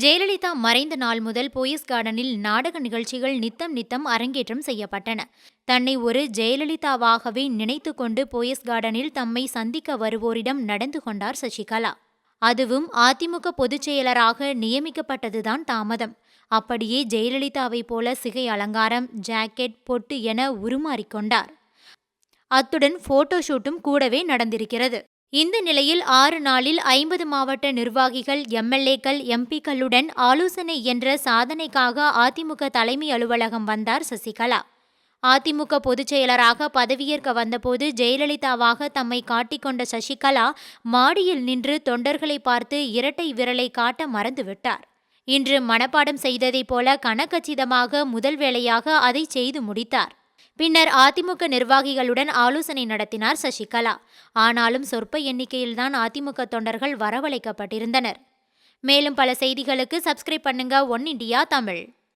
ஜெயலலிதா மறைந்த நாள் முதல் போயஸ் கார்டனில் நாடக நிகழ்ச்சிகள் நித்தம் நித்தம் அரங்கேற்றம் செய்யப்பட்டன. தன்னை ஒரு ஜெயலலிதாவாகவே நினைத்து கொண்டு போயஸ் கார்டனில் தம்மை சந்திக்க வருவோரிடம் நடந்து கொண்டார் சசிகலா. அதுவும் அதிமுக பொதுச் செயலராக நியமிக்கப்பட்டதுதான் தாமதம். அப்படியே ஜெயலலிதாவைப் போல சிகை அலங்காரம் ஜாக்கெட் பொட்டு என உருமாறிக்கொண்டார் அத்துடன் போட்டோ ஷூட்டும் கூடவே நடந்திருக்கிறது. இந்த நிலையில் ஆறு நாளில் ஐம்பது மாவட்ட நிர்வாகிகள் எம்எல்ஏக்கள் எம்பிக்களுடன் ஆலோசனை என்ற சாதனைக்காக அதிமுக தலைமை அலுவலகம் வந்தார் சசிகலா. அதிமுக பொதுச் செயலராக பதவியேற்க வந்தபோது ஜெயலலிதாவாக தம்மை காட்டிக்கொண்ட சசிகலா மாடியில் நின்று தொண்டர்களை பார்த்து இரட்டை விரலை காட்ட மறந்துவிட்டார். இன்று மனப்பாடம் செய்ததைப் போல கனக்கச்சிதமாக முதல் வேளையாக அதை செய்து முடித்தார். பின்னர் அதிமுக நிர்வாகிகளுடன் ஆலோசனை நடத்தினார் சசிகலா. ஆனாலும் சொற்ப எண்ணிக்கையில்தான் அதிமுக தொண்டர்கள் வரவழைக்கப்பட்டிருந்தனர். மேலும் பல செய்திகளுக்கு சப்ஸ்கிரைப் பண்ணுங்க ஒன் இண்டியா தமிழ்.